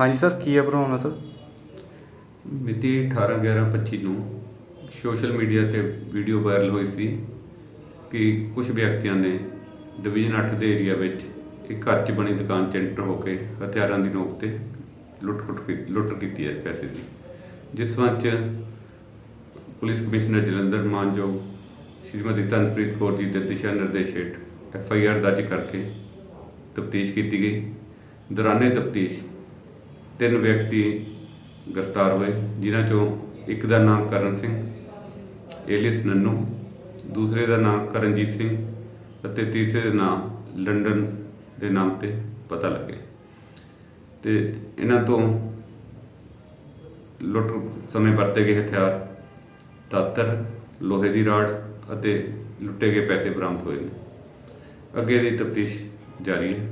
ਹਾਂਜੀ ਸਰ, ਕੀ ਹੈ problem sir? ਮਿਤੀ 18/11/25 ਨੂੰ ਸੋਸ਼ਲ ਮੀਡੀਆ ਤੇ ਵੀਡੀਓ ਵਾਇਰਲ ਹੋਈ ਸੀ ਕਿ ਕੁਝ ਵਿਅਕਤੀਆਂ ਨੇ ਡਿਵੀਜ਼ਨ 8 ਦੇ ਏਰੀਆ ਵਿੱਚ ਇੱਕ ਘਰ 'ਚ ਬਣੀ ਦੁਕਾਨ 'ਚ ਐਂਟਰ ਹੋ ਕੇ ਹਥਿਆਰਾਂ ਦੀ ਨੋਕ ਤੇ ਲੁੱਟ-ਖੁੱਟ ਲੁੱਟ ਕੀਤੀ ਹੈ ਪੈਸੇ ਦੀ। ਜਿਸ ਵਿੱਚ ਪੁਲਿਸ ਕਮਿਸ਼ਨਰ ਜਲੰਧਰ ਮਾਨਯੋਗ ਸ਼੍ਰੀਮਤੀ ਤਨਪ੍ਰੀਤ ਕੌਰ ਜੀ ਦੇ ਦਿਸ਼ਾ ਨਿਰਦੇਸ਼ ਹੇਠ ਐਫ ਆਈ ਆਰ ਦਰਜ ਕਰਕੇ ਤਫਤੀਸ਼ ਕੀਤੀ ਗਈ। ਦੌਰਾਨੇ ਤਫਤੀਸ਼ ਤਿੰਨ ਵਿਅਕਤੀ ਗ੍ਰਿਫਤਾਰ ਹੋਏ, ਜਿਨ੍ਹਾਂ ਚੋਂ ਇੱਕ ਦਾ ਨਾਮ ਕਰਨ ਸਿੰਘ, ਏਲਿਸ ਨੰਨੂ, ਦੂਸਰੇ ਦਾ ਨਾਮ ਕਰਨਜੀਤ ਸਿੰਘ ਅਤੇ ਤੀਸਰੇ ਦਾ ਨਾਮ ਲੰਡਨ ਦੇ ਨਾਮ ਤੇ ਪਤਾ ਲੱਗੇ। ਤੇ ਇਹਨਾਂ ਤੋਂ ਲੁੱਟ ਸਮੇਂ ਵਰਤੇ ਗਏ ਹਥਿਆਰ, ਦਾਤਰ, ਲੋਹੇ ਦੀ ਰਾੜ ਅਤੇ ਲੁੱਟੇ ਗਏ ਪੈਸੇ ਬਰਾਮਦ ਹੋਏ ਨੇ। ਅੱਗੇ ਦੀ ਤਫਤੀਸ਼ ਜਾਰੀ ਹੈ।